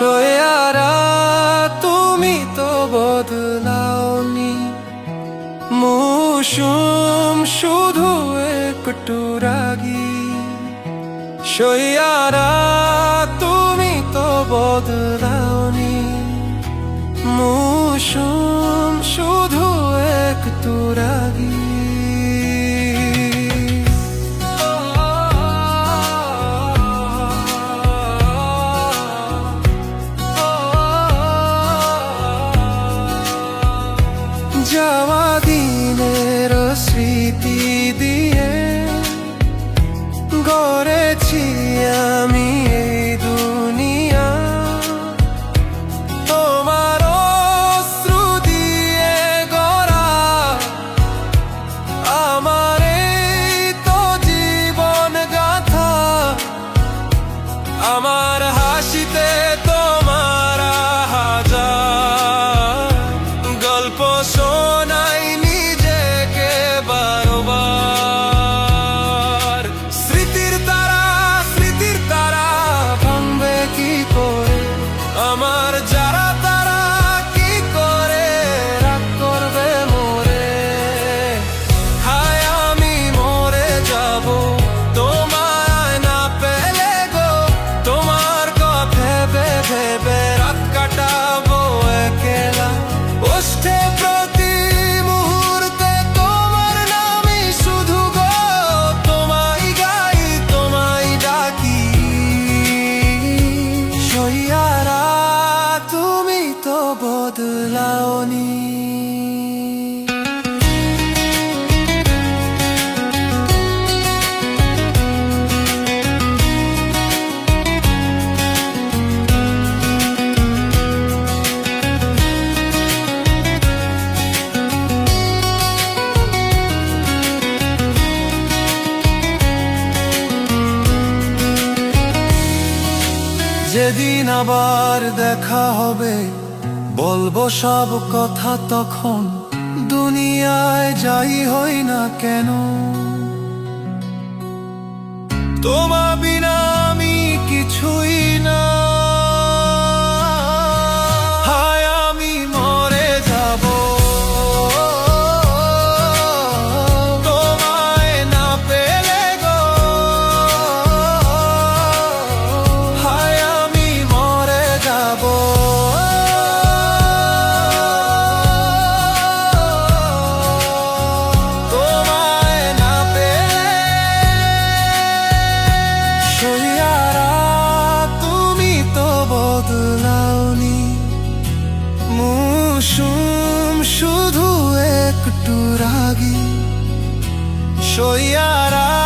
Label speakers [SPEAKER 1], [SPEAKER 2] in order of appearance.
[SPEAKER 1] সয়ারা তুমি তো বদলাওনি। মৌসুম শুধু একটু রাগি। সয়ারা তুমি তো বদলা city বদলাওনি। যেদিন আবার দেখা হবে বলব সব কথা তখন। দুনিয়ায় যাই হই না কেন? তোমার একটু রাগি সইয়া রাগ